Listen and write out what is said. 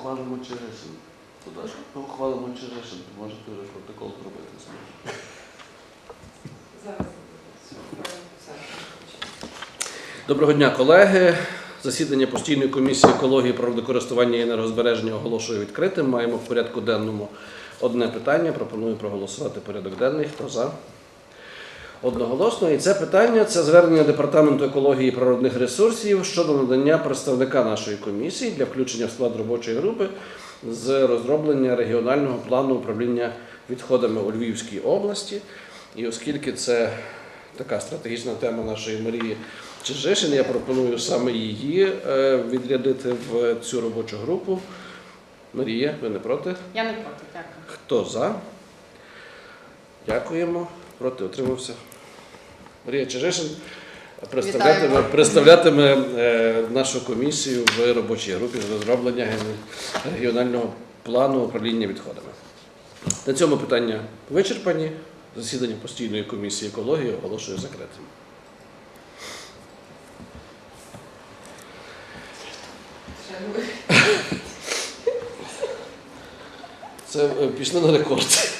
ухвалимо Черешин. Ми ухвалимо Черешин, то можете вже протокол зробити. Зараз. Доброго дня, колеги. Засідання постійної комісії екології, природокористування і енергозбереження оголошую відкритим. Маємо в порядку денному одне питання. Пропоную проголосувати порядок денний. Хто за? Одноголосно. І це питання це звернення департаменту екології і природних ресурсів щодо надання представника нашої комісії для включення в склад робочої групи з розроблення регіонального плану управління відходами у Львівській області. І оскільки це така стратегічна тема нашої Марії Чижишин, я пропоную саме її е, відрядити в цю робочу групу. Марія, ви не проти? Я не проти, дякую. Хто за? Дякуємо. Проти утримався. Марія Чижишин представлятиме, представлятиме нашу комісію в робочій групі з розроблення регіонального плану управління відходами. На цьому питання вичерпані. Засідання постійної комісії екології оголошую закритим. Це е, пішли на рекорд.